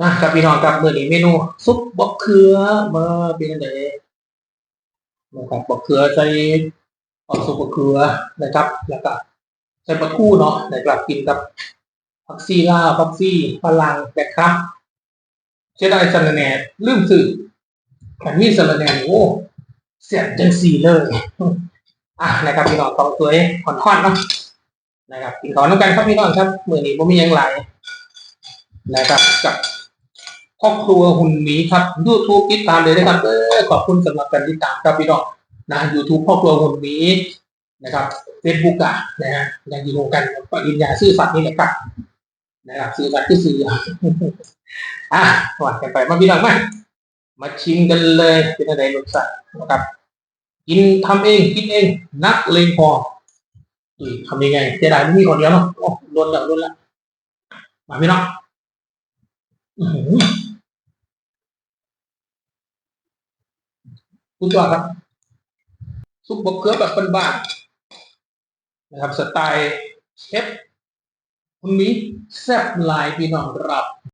นะครับพี่น้องครับเมื้อนี้เมนูซุปบกเขือมาเป็นจังไดนะครับบกเขือใส่เอาซุปบกเขือนะครับ แล้วก็ใส่ปลาทูเนาะนะครับกินกับผักซีลาผักซีฝรั่งนะครับเสียดายสะรแหน่ลืมซื้อขันมีสะรแหน่โอ้เสียจังสี่เลยอะนะครับพี่น้องต้องตัวเองผ่อนทอดเนาะนะครับกินขอน้ำกันครับพี่น้องครับมื้อนี้บ่มียังหลนะครับกับ ครอบครัวหุ่นหมีครับ YouTube ติดตามเลยนะครับเออขอบคุณสำหรับการติดตามครับพี่น้องนะ YouTube ครอบครัวหุ่นหมีนะครับ Facebook อะนะฮะยังอยู่กันปริญญาซื่อสัตย์นี่แหละครับนะครับซื่อสัตย์ที่สื่ออะหวานกันไปมาพี่น้องมามาชิมกันเลยเป็นอะไรรสชาตินะครับกินทำเองกินเองนักเลงพออุ้ยทำยังไงเสียดายไม่มีคนเดียวเนาะโอ้โดนแล้วโดนแล้วมาพี่น้อง คุณจอดครับ ซุปบกเขือแบบบ้านๆนะครับสไตล์เชฟคุณมีแซ่บลายพี่น้องรับ